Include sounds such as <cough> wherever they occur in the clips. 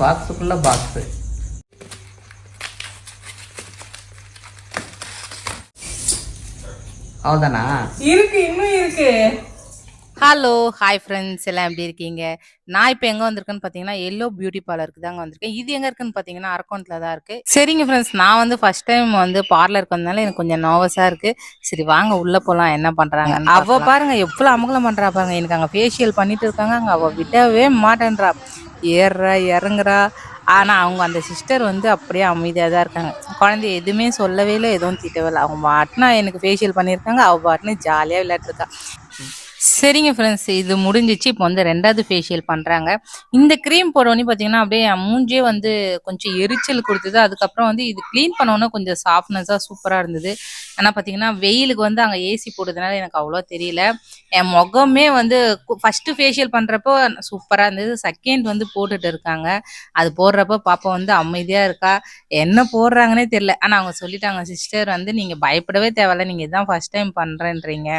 பாக்ஸுக்குள்ளே box அவ்வளோதானா இருக்கு இன்னும் இருக்கு. ஹலோ ஹாய் ஃப்ரெண்ட்ஸ் எல்லாம் எப்படி இருக்கீங்க? நான் இப்போ எங்கே வந்திருக்கேன்னு பார்த்தீங்கன்னா எல்லோ பியூட்டி பார்லருக்கு தாங்க வந்திருக்கேன். இது எங்கே இருக்குன்னு பார்த்தீங்கன்னா அரக்கௌண்ட்டில் தான் இருக்குது சரிங்க ஃப்ரெண்ட்ஸ் நான் வந்து ஃபர்ஸ்ட் டைம் வந்து பார்லருக்கு வந்தனால எனக்கு கொஞ்சம் நர்வஸாக இருக்குது சரி வாங்க உள்ளே போகலாம் என்ன பண்ணுறாங்க அவள் பாருங்க எவ்வளோ அமகலம் பண்ணுறா பாருங்க. எனக்கு அங்கே ஃபேஷியல் பண்ணிட்டு இருக்காங்க அங்கே அவள் விடவே மாட்டேன்றா. ஏறுறா இறங்குறா. ஆனால் அவங்க அந்த சிஸ்டர் வந்து அப்படியே அமைதியாக தான் இருக்காங்க. குழந்தைய எதுவுமே சொல்லவே இல்லை எதுவும் திட்டவே இல்லை. அவங்க பாட்டுனா எனக்கு ஃபேஷியல் பண்ணியிருக்காங்க. அவள் பாட்டுன்னு ஜாலியாக விளையாட்டுருக்கா சரிங்க ஃப்ரெண்ட்ஸ் இது முடிஞ்சிச்சு. இப்போ வந்து ரெண்டாவது ஃபேஷியல் பண்ணுறாங்க இந்த க்ரீம் போடவுடனே பார்த்தீங்கன்னா அப்படியே என் மூஞ்சே வந்து கொஞ்சம் எரிச்சல் கொடுத்தது. அதுக்கப்புறம் வந்து இது க்ளீன் பண்ணோன்னே கொஞ்சம் சாஃப்ட்னஸாக சூப்பராக இருந்தது. ஆனால் பார்த்தீங்கன்னா வெயிலுக்கு வந்து அங்கே ஏசி போட்டதுனால எனக்கு அவ்வளோ தெரியல. என் முகமே வந்து ஃபஸ்ட்டு ஃபேஷியல் பண்ணுறப்போ சூப்பராக இருந்தது. செகண்ட் வந்து போட்டுட்டு இருக்காங்க. அது போடுறப்போ பாப்பா வந்து அமைதியாக இருக்கா? என்ன போடுறாங்கன்னே தெரியல. ஆனால் அவங்க சொல்லிட்டாங்க சிஸ்டர் வந்து நீங்கள் பயப்படவே தேவையில்ல. நீங்கள் இதான் ஃபஸ்ட் டைம் பண்ணுறேன்றீங்க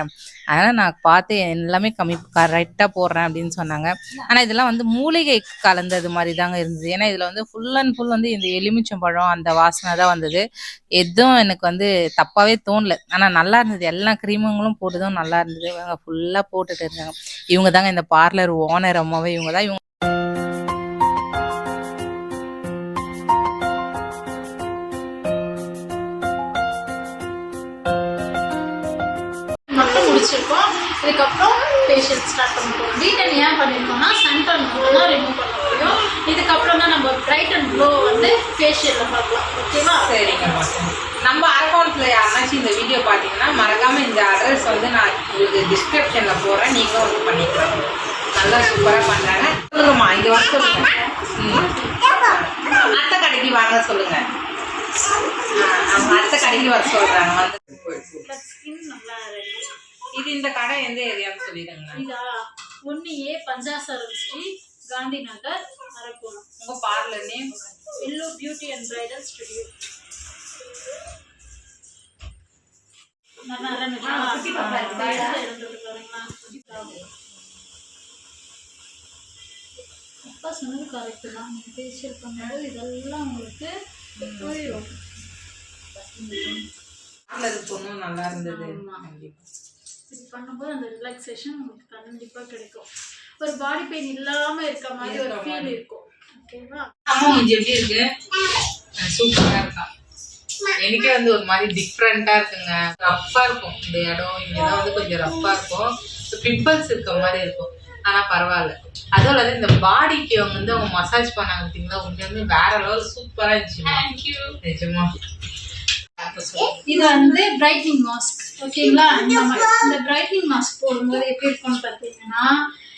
அதனால் நான் பார்த்து எல்லாமே கம்மி கரெக்டாக போடுறேன் அப்படின்னு சொன்னாங்க. ஆனால் இதெல்லாம் வந்து மூலிகை கலந்தது மாதிரி தாங்க இருந்தது. ஏன்னா இதில் வந்து ஃபுல் அண்ட் ஃபுல் வந்து இந்த எலுமிச்சம்பழம் அந்த வாசனை தான் வந்தது. எதுவும் எனக்கு வந்து தப்பாகவே தோணல. ஆனால் நல்லா இருந்தது. எல்லா க்ரீமுங்களும் போட்டதும் நல்லா இருந்தது. இவங்க ஃபுல்லாக போட்டுட்டு இருந்தாங்க. இவங்க தாங்க இந்த பார்லர் ஓனர் அம்மாவே. இவங்க தான் இவங்க முடிச்சிருக்கோம். இதுக்கப்புறம் ஃபேஷியல் ஸ்டார்ட் பண்ண போகிறோம் டீட்டன் ஏன் பண்ணியிருக்கோம்னா சன்டன் மட்டும் தான் ரிமூவ் பண்ண முடியும். இதுக்கப்புறம் தான் நம்ம பிரைட் அண்ட் க்ளோ வந்து ஃபேஷியலில் பார்க்கலாம். ஓகேவா சரிங்க நம்ம அக்கௌண்ட்ல யாருனாச்சும் இந்த வீடியோ பார்த்தீங்கன்னா மறக்காமல் இந்த அட்ரஸ் வந்து நான் உங்களுக்கு டிஸ்கிரிப்ஷனில் போகிறேன் நீங்களும் வந்து பண்ணிக்கலாம். நல்லா சூப்பராக பண்ணுறாங்க சொல்லுங்கம்மா இங்கே வந்து சொல்லுங்கள் அத்தை கடைக்கு வாங்க சொல்லுங்கள் அவங்க அத்தை கடைக்கு வர சொல்கிறாங்க வந்து இது இந்த கடை எந்த ஏரியான்னு சொல்லிடுங்க இதா ஒன்று ஏ பஞ்சாசரம் ஸ்ட்ரீட் காந்தி நகர் அரக்கோணம். உங்க parlour name? Yellow beauty and bridal studio அப்பா சொன்னது கரெக்டு தான். நீங்கள் ஃபேஷியல் பண்ணும்போது இதெல்லாம் உங்களுக்கு புரியும். பார்லர் பொண்ணும் நல்லா இருந்தது. இது பண்ணும்போது அந்த ரிலாக்ஸேஷன் உங்களுக்கு கண்டிப்பாக கிடைக்கும். ஒரு பாடி பெயின் இல்லாமல் இருக்க மாதிரி ஒரு ஃபீல் இருக்கும். ஓகேவா அம்மா மூஞ்சி எப்படி இருக்கு? சூப்பரா இருக்கா? எனக்கே வந்து ஒரு மாதிரி டிஃப்ரெண்டா இருக்குங்க. ரஃப்பா இருக்கும். இந்த இடம் இடம் வந்து கொஞ்சம் ரஃப்பா இருக்கும். பிம்பிள்ஸ் இருக்க மாதிரி இருக்கும். ஆனா பரவாயில்ல. அதுவும் இல்லாத இந்த பாடிக்கு அவங்க வந்து அவங்க மசாஜ் பண்ணாங்க பார்த்தீங்களா? உண்மையுமே வேற லெவல் சூப்பரா இருந்துச்சு நிஜமா. இது வந்து பிரைட்னிங் மாஸ்க் ஓகேங்களா? இந்த மாதிரி இந்த பிரைட்னிங் மாஸ்க் போடும்போது எப்படி இருக்கும்னு பார்த்தீங்கன்னா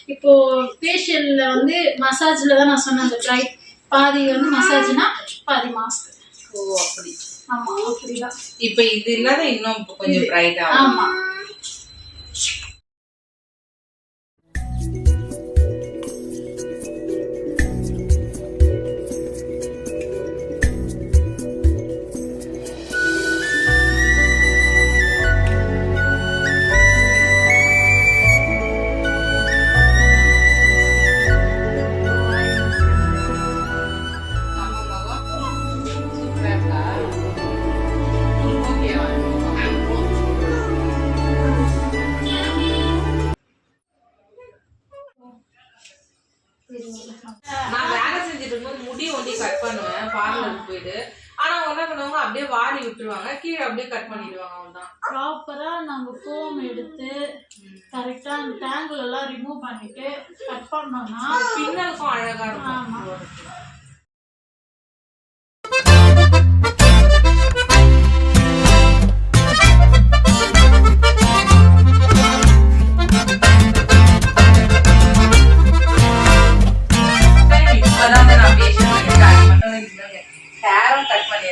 இப்போ ஃபேஷியல்ல வந்து மசாஜ்ல தான் நான் சொன்னேன் அந்த பிரைட் பாதி வந்து மசாஜ்னா பாதி மாஸ்க் ஓ அப்படி. ஆமா அப்படிதான் இப்ப இது இல்லாத இன்னும் இப்ப கொஞ்சம் பிரைட்டா ஆமா. நம்ம செஞ்சுட்டு இருக்கும்போது முடி ஒண்டி கட் பண்ணுவேன் பார்லருக்கு போயிட்டு. ஆனா என்ன பண்ணுவாங்க அப்படியே வாரி விட்டுருவாங்க. கீழே அப்படியே கட் பண்ணிடுவாங்க அவ்வளவுதான். ப்ராப்பரா நம்ம கோம் எடுத்து கரெக்டா அந்த டேங்கிள் எல்லாம் ரிமூவ் பண்ணிட்டு கட் பண்ணோம்னா பின்னலுக்கும் அழகா. இருக்கும்.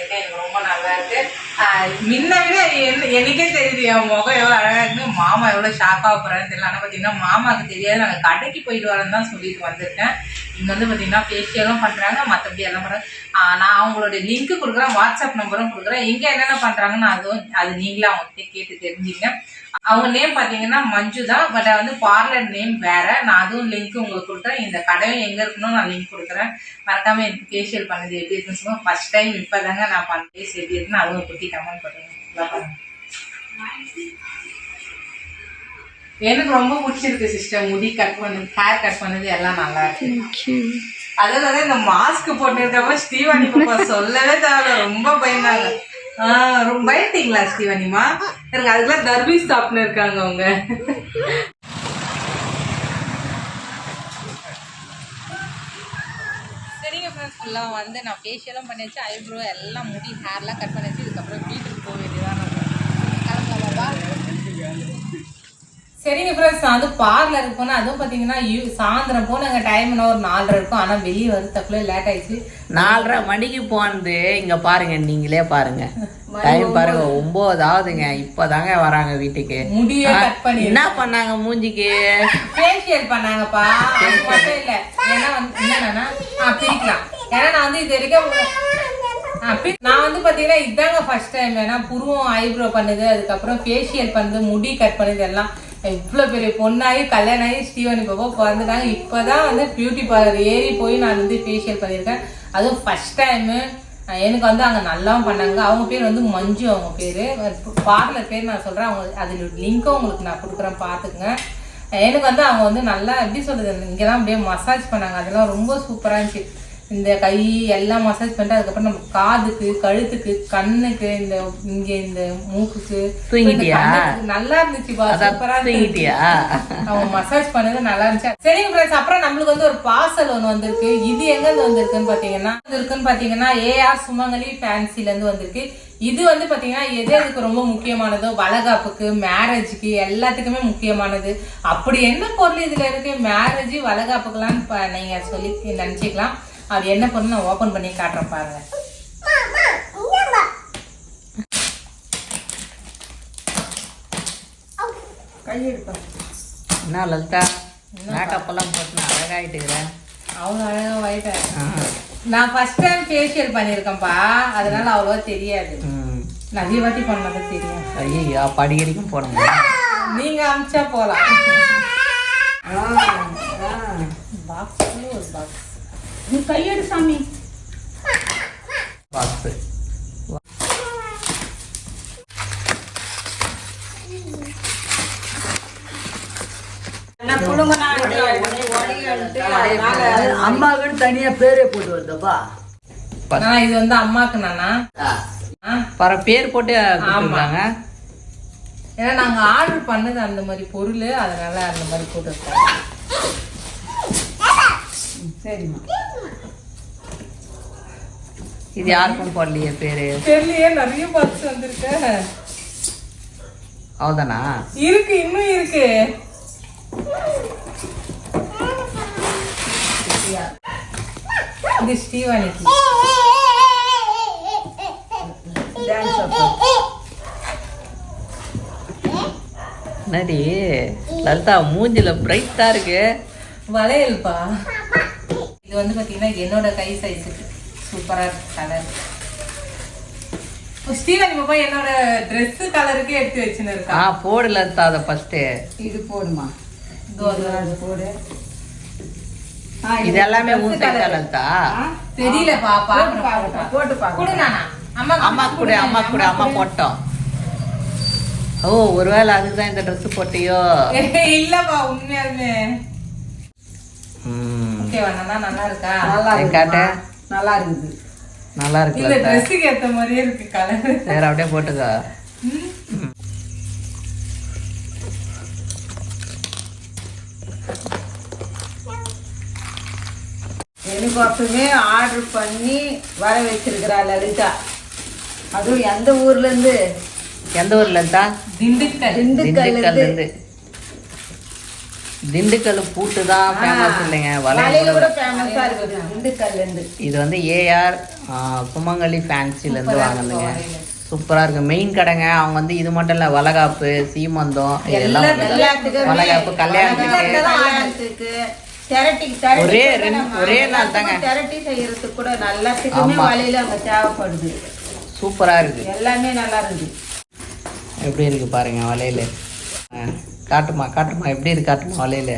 இருக்கேன் எனக்கு ரொம்ப நல்லா இருக்கு. ஆஹ் முன்ன விட என்ன- எனக்கே தெரியுது என் முகம் எவ்வளவு அழகா இருக்கு மாமா எவ்வளவு ஷாக்காக போறான்னு தெரியல. ஆனா பாத்தீங்கன்னா மாமாவுக்கு தெரியாது. நாங்க கடைக்கு போயிட்டு வரேன்னு தான் சொல்லிட்டு வந்திருக்கேன். இங்க வந்து பாத்தீங்கன்னா ஃபேஷியலும் பண்றாங்க. மத்தபடி எல்லாம் பண்றாங்க. நான் அவங்களோட லிங்க் கொடுக்குறேன். வாட்ஸ்அப் நம்பரும் கொடுக்குறேன். இங்கே என்னென்ன பண்றாங்கன்னு அதுவும் அது நீங்களே அவங்க கேட்டு தெரிஞ்சுங்க. அவங்க நேம் பாத்தீங்கன்னா மஞ்சு தான் பட் வந்து பார்லர் நேம் வேற. நான் அதுவும் லிங்க் உங்களுக்கு கொடுக்குறேன். இந்த கடையும் எங்க இருக்கணும் நான் லிங்க் கொடுக்குறேன். மறக்காம எனக்கு ஃபேஷியல் பண்ணது எப்படி இருக்குன்னு சொல்லுங்க ஃபர்ஸ்ட் டைம் இப்பதாங்க நான் பண்ண ஃபேஸ் எப்படி இருக்குன்னு அதுவும் குட்டி கமெண்ட் பாருங்க. எனக்கு ரொம்ப பிடிச்சிருக்கு சிஸ்டர் முடி கட் பண்ணது ஹேர் கட் பண்ணது எல்லாம் நல்லா இருக்கு. அதாவது இந்த மாஸ்க் போட்டுருக்கப்ப ஸ்ரீவாணி பாப்பா சொல்லவே தேவை ரொம்ப பயந்தாங்க. ரொம்ப பயந்தீங்களா ஸ்ரீவாணிமா எனக்கு அதுக்கெல்லாம் தர்பி ஸ்டாப்னு இருக்காங்க அவங்க. சரிங்க ஃப்ரெண்ட்ஸ் ஃபுல்லாக வந்து நான் ஃபேஷியலும் பண்ணியாச்சு ஐப்ரோ எல்லாம் முடி ஹேர்லாம் கட் பண்ணியாச்சு இதுக்கப்புறம் வீட்டுக்கு போக வேண்டியதான் சரிங்க ஃப்ரெண்ட்ஸ் நான் வந்து பார்லருக்கு போனேன் அதுவும் பார்த்தீங்கன்னா யூ சாயந்தரம் போனாங்க டைம் ஒரு நாலரை இருக்கும். ஆனால் வெளியே வரதுக்குள்ளே லேட் ஆயிடுச்சு. நாலரை மணிக்கு போனது. இங்க பாருங்க நீங்களே பாருங்க. <laughs> டைம் பாருங்க ஒன்பது ஆகுதுங்க. இப்பதாங்க வராங்க வீட்டுக்கு. முடியே கட் பண்ணி என்ன பண்ணாங்க மூஞ்சிக்கு? ஃபேஷியல் பண்ணாங்கப்பா. அது மட்டும் இல்ல. ஏன்னா வந்து என்னன்னா ஆ பிரிக்கலாம். ஏன்னா நான் வந்து இது வரைக்கும் நான் வந்து பாத்தீங்கன்னா இதாங்க ஃபர்ஸ்ட் டைம் ஏன்னா புருவம் ஐப்ரோ பண்ணுது அதுக்கப்புறம் ஃபேஷியல் பண்ணுது முடி கட் பண்ணுது எல்லாம் இவ்வளோ பெரிய பொண்ணாகி கல்யாணம் ஆகி ஸ்டீவன் பாபா பிறந்துட்டாங்க. இப்போ தான் வந்து பியூட்டி பார்லர் ஏறி போய் நான் வந்து ஃபேஷியல் பண்ணியிருக்கேன். அதுவும் ஃபர்ஸ்ட் டைமு எனக்கு வந்து அங்கே நல்லாவும் பண்ணாங்க. அவங்க பேர் வந்து மஞ்சு அவங்க பேர். பார்லர் பேர் நான் சொல்கிறேன் அவங்க அதில் லிங்க்கும் உங்களுக்கு நான் கொடுக்குறேன். பார்த்துக்குங்க. எனக்கு வந்து அவங்க வந்து நல்லா எப்படி சொல்கிறது இங்கே தான் அப்படியே மசாஜ் பண்ணாங்க. அதெல்லாம் ரொம்ப சூப்பராக இருந்துச்சு. இந்த கை எல்லாம் மசாஜ் பண்ணிட்டு அதுக்கப்புறம் நம்ம காதுக்கு கழுத்துக்கு கண்ணுக்கு இந்த இங்க இந்த மூக்குக்கு தூங்கிட்டியா? நல்லா இருந்துச்சுப்பா அதான் சூப்பரா இருந்துச்சு. தூங்கிட்டியா? அவங்க மசாஜ் பண்ணது நல்லா இருந்துச்சு. சரிங்க ஃப்ரெண்ட்ஸ் அப்புறம் நம்மளுக்கு வந்து ஒரு பார்சல் ஒன்று வந்திருக்கு. இது எங்க இருந்து வந்திருக்குன்னு பாத்தீங்கன்னா இருக்குன்னு பாத்தீங்கன்னா ஏஆர் சுமங்கலி ஃபேன்சில இருந்து வந்திருக்கு. இது வந்து பாத்தீங்கன்னா எது எதுக்கு ரொம்ப முக்கியமானதோ வளகாப்புக்கு மேரேஜுக்கு எல்லாத்துக்குமே முக்கியமானது. அப்படி என்ன பொருள் இதுல இருக்கு? மேரேஜ் வளகாப்புக்கெல்லாம் நீங்க சொல்லி நினைச்சுக்கலாம். அது என்ன பொருள் நான் ஓபன் பண்ணி காட்டுறேன் பாருங்க. என்ன லலிதா? மேக்கப் எல்லாம் போட்டு அழகாயிட்டு இருக்கிறேன் அவ்வளோ அழகா வாயிட்டேன் நான் ஃபர்ஸ்ட் டைம் ஃபேஷியல் பண்ணியிருக்கேன்ப்பா. அதனால அவ்வளோவா தெரியாது. நிறைய வாட்டி பண்ணது தெரியும். ஐயோ படிக்கடிக்கும் போனோம் நீங்க அமிச்சா போலாம். பாக்ஸ் ஒரு பாக்ஸ் நீ கையெடு சாமி. பாக்ஸு அம்மாவுக்கு தனியா பேரே போட்டு வந்தப்பா நான் இது வந்து அம்மாக்கு நானா? ஆ, பர பேர் போட்டு கொடுத்துருக்காங்க. ஏன்னா நாங்க ஆர்டர் பண்ணது அந்த மாதிரி பொருள் அதனால அந்த மாதிரி போட்டுருக்கோம் சரிம்மா. இது யாருக்கும் போடலையே பேரு? தெரியலையே நிறைய பாக்ஸ் வந்திருக்கு. அவதானா இருக்கு இன்னும் இருக்கு. இது ஸ்ரீவாணிக்கு என்னடி? லலிதா மூஞ்சில பிரைட்டா இருக்கு. வளையல்பா. இது வந்து பாத்தீங்கன்னா என்னோட கை சைஸுக்கு சூப்பரா இருக்கு கலர் பாப்பா என்னோட Dress கலருக்கே எடுத்து வச்சுன்னு ஆ இருக்கா போடு லலிதா அதை ஃபர்ஸ்ட் இது போடுமா? இதோ போடு. இது எல்லாமே உன் தெரியலப்பா போட்டு நானா. அம்மா அம்மா கூட அம்மா கூட அம்மா போட்டோம். ஓ ஒருவேளை அதுக்கு தான் இந்த Dress போட்டியோ? இல்லப்பா உண்மையாலுமே. ஓகேவா நல்லா இருக்கா? நல்லா. நல்லா இருக்குது நல்லா இருக்கு இந்த ட்ரெஸ்ஸுக்கு ஏத்த மாதிரியே இருக்கு கலர் சரி அப்படியே போட்டுக்கோ. எனக்கோசமே ஆர்டர் பண்ணி வர வச்சிருக்கிறா லலிதா. அதுவும் எந்த ஊர்ல இருந்து? எந்த ஊர்ல லலிதா திண்டுக்கல். இருந்து இருந்து. திண்டுக்கல் பூட்டு தான் ஃபேமஸ் இல்லைங்க. வலையில வளையல் இருக்குது. இது வந்து ஏஆர் சுமங்கலி ஃபேன்சில இருந்து வாங்கினதுங்க. சூப்பரா இருக்கு. மெயின் கடைங்க. அவங்க வந்து இது மட்டும் இல்ல வளகாப்பு சீமந்தம் இதெல்லாம் வளகாப்பு கல்யாணத்துக்கு. ஒரே ரெண்டு ஒரே நாள் தாங்க செய்யறதுக்கு கூட அங்க தேவைப்படுது. சூப்பரா இருக்கு. எல்லாமே நல்லா இருக்குது. எப்படி இருக்கு பாருங்க வலையில ஆ, காட்டுமா காட்டுமா எப்படி இருக்கு காட்டுமா வலையில?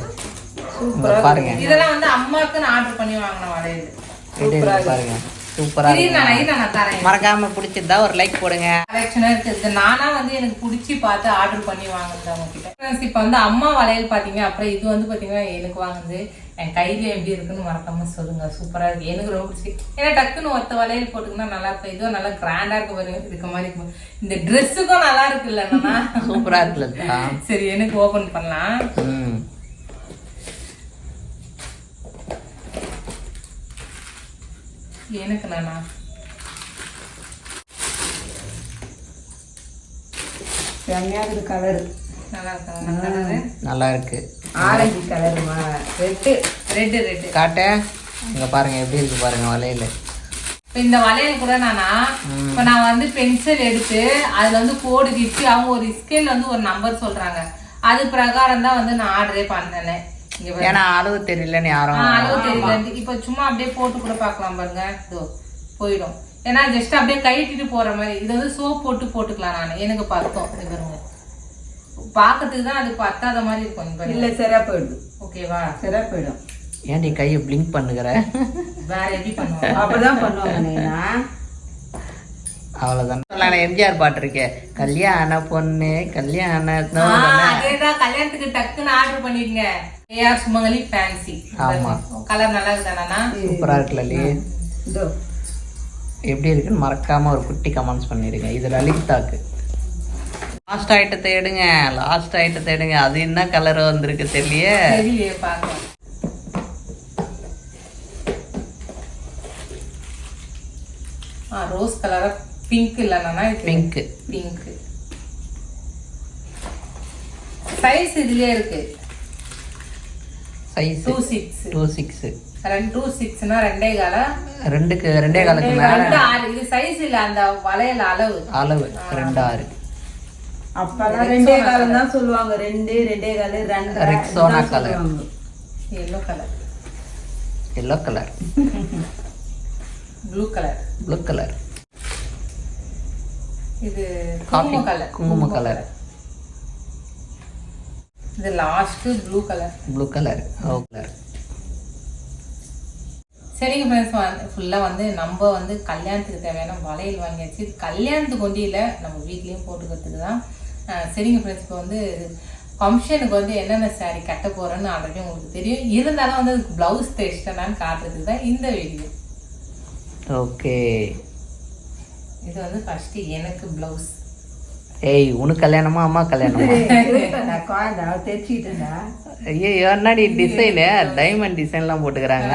இங்க பாருங்க. இதெல்லாம் வந்து அம்மாவுக்கு நான் ஆர்டர் பண்ணி வாங்கின வளையல் எப்படி இருக்கு. பாருங்க. சூப்பரா இது இருக்கு நான் இது நான் தரேன். மறக்காம பிடிச்சிருந்தா ஒரு லைக் போடுங்க. கலெக்ஷனாக இருக்குது இது நானா வந்து எனக்கு பிடிச்சி பார்த்து ஆர்டர் பண்ணி வாங்குறது அவங்க கிட்ட இப்போ வந்து அம்மா வளையல் பார்த்தீங்க அப்புறம் இது வந்து பார்த்தீங்கன்னா எனக்கு வாங்குது என் கையில எப்படி இருக்குன்னு மறக்காம சொல்லுங்க. சூப்பரா இருக்கு. எனக்கு ரொம்ப பிடிச்சி ஏன்னா டக்குன்னு ஒத்த வளையல் போட்டுக்கினா நல்லா இருக்கும். இதுவும் நல்லா கிராண்டா இருக்கு பாருங்க. இருக்க மாதிரி இருக்கும் இந்த ட்ரெஸ்ஸுக்கும் நல்லா இருக்கு இல்லைன்னா சூப்பரா இருக்குல்லக்கா. சரி எனக்கு ஓபன் பண்ணலாம். ம். எனக்கு நானா? செம்மையா இருக்குது கலரு நல்லா இருக்காங்க நல்லா இருக்கு. ஆரஞ்சு கலருமா ரெட்டு ரெட்டு ரெட்டு காட்ட? இங்க பாருங்க எப்படி இருக்கு பாருங்க வலையில. இப்போ இந்த வளையல் கூட நானா இப்போ நான் வந்து பென்சில் எடுத்து அதுல வந்து கோடு கிச்சு அவங்க ஒரு ஸ்கேல் வந்து ஒரு நம்பர் சொல்றாங்க. அது பிரகாரம் தான் வந்து நான் ஆர்டரே பண்ணேன். இங்க பாருங்க. ஏன்னா அளவு தெரியலன்னு யாரும் அளவு தெரியல. இப்போ சும்மா அப்படியே போட்டு கூட பார்க்கலாம் பாருங்க. இதோ போயிடும். ஏன்னா ஜஸ்ட் அப்படியே கைட்டிட்டு போற மாதிரி இது வந்து சோப் போட்டு போட்டுக்கலாம் நான். எனக்கு பத்தம் இது பாருங்க. பார்க்கறதுக்கு தான் அது பத்தாத மாதிரி இருக்கும். இல்ல சரியா போயிடுது ஓகேவா? சரியா போயிடும் ஏன் நீ கையை பிளிங்க் பண்ணுகிற? வேற எப்படி பண்ணுவோம் <laughs> அப்படிதான் பண்ணுவாங்க நீனா. அவ்வளவுதான். எம்ஜிஆர் பாட்டு இருக்கே. கல்யாண பொண்ணு கல்யாண அதேதான். கல்யாணத்துக்கு டக்குன்னு ஆர்டர் பண்ணிருங்க ஏஆர் சுமங்கலி ஃபேன்சி ஆமா. கலர் நல்லா இருக்குதானா சூப்பரா இருக்குல்ல எப்படி இருக்குன்னு மறக்காம ஒரு குட்டி கமெண்ட்ஸ் பண்ணிடுங்க. இது லலிதாக்கு. லாஸ்ட் ஐட்டத்தை எடுங்க லாஸ்ட் ஐட்டத்தை எடுங்க அது என்ன கலர் வந்திருக்கு ஆ ரோஸ் கலரா பிங்க் இல்லைனா பிங்க் பிங்க் சைஸ் இதுலயே இருக்கு. Size two six two six ரெண்டு டூ சிக்ஸ்னா ரெண்டே கால? ரெண்டுக்கு ரெண்டே காலுக்கு மேல. இது சைஸ் இல்ல அந்த வளையல் அளவு. அளவு. ரெண்டு ஆறு. அப்பெல்லாம் ரெண்டே காலம் தான் சொல்லுவாங்க. ரெண்டு ரெண்டே காலு ரெண்டு Rexona colour. Yellow colour yellow colour blue colour blue colour இது காபி கலர் குங்கும கலர் இது last blue colour blue colour ஓ கலர் சரிங்க ஃப்ரெண்ட்ஸ் ஃபுல்லாக வந்து நம்ம வந்து கல்யாணத்துக்கு தேவையான வளையல் வாங்கியாச்சு கல்யாணத்துக்கு இல்லை நம்ம வீட்லேயும் போட்டுக்கிறதுக்கு தான் சரிங்க ஃப்ரெண்ட்ஸ் இப்போ வந்து ஃபங்க்ஷனுக்கு வந்து என்னென்ன saree கட்ட போகிறேன்னு ஆல்ரெடி உங்களுக்கு தெரியும். இருந்தாலும் வந்து அதுக்கு ப்ளவுஸ் தைச்சிட்டேனான்னு காட்டுறதுக்கு தான் இந்த வீடியோ ஓகே. இது வந்து ஃபஸ்ட்டு எனக்கு ப்ளவுஸ் ஏய் உனக்கு கல்யாணமா அம்மா கல்யாணமா? <laughs> ஐயோ என்னடி டிசைனு டைமண்ட் டிசைன்லாம் போட்டுக்கிறாங்க.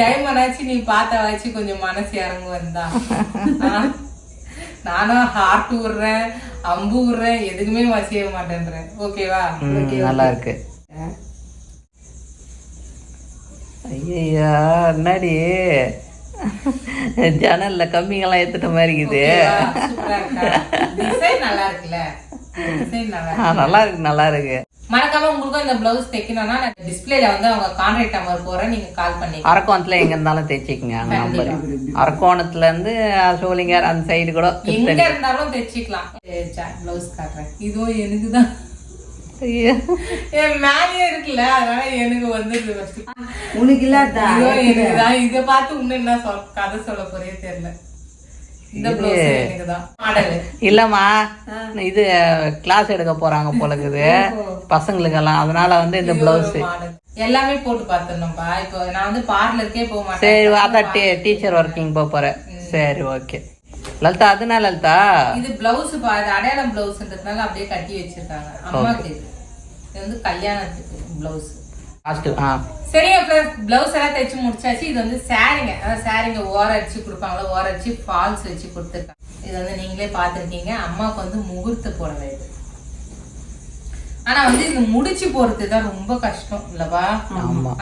டைமண்ட் ஆச்சு நீ பார்த்தா வச்சு கொஞ்சம் மனசு இறங்கு வந்தா? நானும் ஹார்ட் விடுறேன் அம்பு விடுறேன் எதுக்குமே வசிய மாட்டேன்றேன். ஓகேவா நல்லா இருக்கு. ஐயா என்னடி? ஜன்னல்ல கம்மிங்கெல்லாம் ஏத்துட்ட மாதிரி இருக்குது. சூப்பரா இருக்கா? டிசைன் நல்லா இருக்குல்ல? டிசைன் நல்லா ஆ, நல்லா இருக்கு நல்லா இருக்கு. மறக்காம உங்களுக்கும் இந்த பிளவுஸ் தைக்கணும்னா நான் டிஸ்பிளேல வந்து அவங்க கான்டாக்ட் நம்பர் போறேன் நீங்க கால் பண்ணி அரக்கோணத்துல எங்க இருந்தாலும் தைச்சிக்கங்க. அந்த நம்பர் அரக்கோணத்துல இருந்து சோழிங்கர் அந்த சைடு கூட எங்க இருந்தாலும் தைச்சிக்கலாம். பிளவுஸ் காட்டுறேன். இதுவும் எனக்கு தான் ஐயோ. என் மேலேயே இருக்குல்ல அதனால எனக்கு வந்துருது ஃபர்ஸ்ட் உனக்கு இல்லாதா? இத பார்த்து இன்னும் என்ன சொல் கதை சொல்ல போறே தெரியல இந்த பிளவுஸ் எனக்குதான் மாடல் இல்லம்மா இது கிளாஸ் எடுக்க போறாங்க போல இருக்குது பசங்களுக்கெல்லாம். அதனால வந்து இந்த பிளவுஸ் எல்லாமே போட்டு பார்த்துடணும்பா இப்போ நான் வந்து பார்லருக்கே போக மாட்டேன். சரி அதான் டீ டீச்சர் ஒர்க்கிங் போக போறேன். சரி ஓகே லலிதா அதுனா லலிதா? இது பிளவுஸ் பா இது அடையாளம் பிளவுஸ்ன்றதுனால அப்படியே கட்டி வச்சிருக்காங்க. அம்மாக்கு இது. வந்து கல்யாணத்துக்கு பிளவுஸ் லாஸ்ட் ஆ சரிங்க ஃப்ரெண்ட்ஸ் பிளவுஸ் எல்லாம் தைச்சு முடிச்சாச்சு. இது வந்து சாரிங்க அதாவது சாரிங்க ஓர அடிச்சு கொடுப்பாங்களா ஓர அடிச்சு ஃபால்ஸ் வச்சு கொடுத்துருக்காங்க. இது வந்து நீங்களே பார்த்துருக்கீங்க. அம்மாவுக்கு வந்து முகூர்த்த புடவை இது. ஆனா வந்து இது முடிச்சு போறது தான் ரொம்ப கஷ்டம் இல்லவா?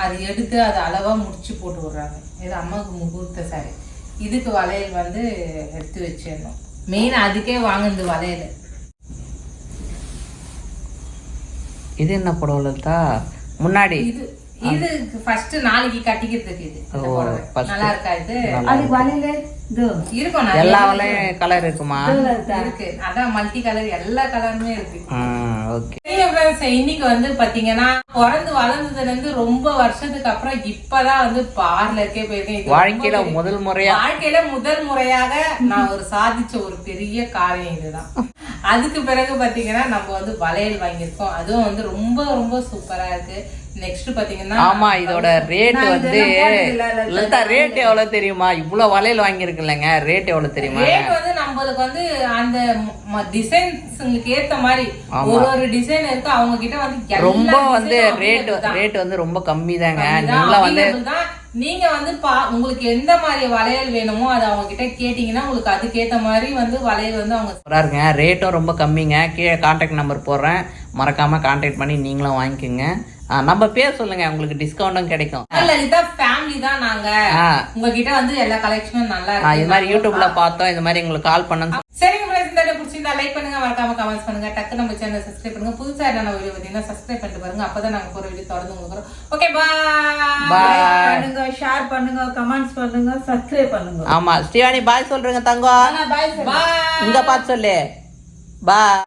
அது எடுத்து அது அளவா முடிச்சு போட்டு விடுறாங்க. இது அம்மாவுக்கு முகூர்த்த சாரி இதுக்கு வளையல் வந்து எடுத்து வச்சிடணும். மெயின் அதுக்கே வாங்குது வளையல். இது என்ன புடவை லலிதா முன்னாடி. இது இது ஃபர்ஸ்ட் நாளைக்கு கட்டிக்கிறதுக்கு இது. நல்லா இருக்கா இது? அதுக்கு வலையில இது இருக்கும் நிறைய எல்லா வலையும் கலர் இருக்குமா? இருக்கு. அதான் மல்டி கலர் எல்லா கலருமே இருக்கு. ஓகே இன்னைக்கு வந்து பாத்தீங்கன்னா பிறந்து வளர்ந்ததுல இருந்து ரொம்ப வருஷத்துக்கு அப்புறம் இப்பதான் வந்து பார்லருக்கே போயிருக்கேன். வாழ்க்கையில முதல் முறையா? வாழ்க்கையில முதல் முறையாக நான் ஒரு சாதிச்ச ஒரு பெரிய காரியம் இதுதான். அதுக்கு பிறகு பாத்தீங்கன்னா நம்ம வந்து வளையல் வாங்கியிருக்கோம். அதுவும் வந்து ரொம்ப ரொம்ப சூப்பரா இருக்கு. நெக்ஸ்ட் பாத்தீங்கன்னா ஆமா இதோட ரேட் வந்து லலிதா ரேட் எவ்வளவு தெரியுமா? இவ்வளவு வளையல் வாங்கியிருக்குல்லங்க ரேட் எவ்வளவு தெரியுமா? ரேட் வந்து நம்மளுக்கு வந்து அந்த டிசைன்ஸுங்களுக்கு ஏத்த மாதிரி ஒரு ஒரு டிசைன் இருக்கு அவங்க கிட்ட வந்து ரொம்ப வந்து ரேட். ரேட் வந்து ரொம்ப கம்மி தாங்க நீங்களும் வந்து. நீங்க வந்து பா உங்களுக்கு எந்த மாதிரி வளையல் வேணுமோ அதை அவங்க கிட்ட கேட்டீங்கன்னா உங்களுக்கு அதுக்கேத்த மாதிரி வந்து வளையல் வந்து அவங்க பாருங்க ரேட்டும் ரொம்ப கம்மிங்க. கீழே கான்டாக்ட் நம்பர் போடுறேன். மறக்காம கான்டாக்ட் பண்ணி நீங்களும் வாங்கிக்கோங்க. நம்ம பேர் சொல்லுங்க உங்களுக்கு டிஸ்கவுண்ட்டும் கிடைக்கும். லலிதா ஃபேமிலி தான் நாங்க. உங்ககிட்ட வந்து எல்லா கலெக்ஷனும் நல்லா இருக்கு இது மாதிரி யூடியூப்ல பார்த்தோம் இது மாதிரி உங்களுக்கு கால் பண்ணணும் சரிங்க இந்த வீடியோ பிடிச்சிருந்தா லைக் பண்ணுங்க மறக்காம கமெண்ட்ஸ் பண்ணுங்க. டக்கு நம்ம சேனல் சப்ஸ்கிரைப் பண்ணுங்க. புதுசா என்ன வீடியோ பார்த்தீங்கன்னா சப்ஸ்கிரைப் பண்ணிட்டு பாருங்க. அப்பதான் நாங்க போற வீடியோ தொடர்ந்து உங்களுக்கு ஓகே பாய் பண்ணுங்க ஷேர் பண்ணுங்க கமெண்ட்ஸ் பண்ணுங்க சப்ஸ்கிரைப் பண்ணுங்க. ஆமா ஸ்ரீவாணி பாய் சொல்றேங்க தங்கம். பாய் பாய் இங்க பார்த்து சொல்லு. பாய்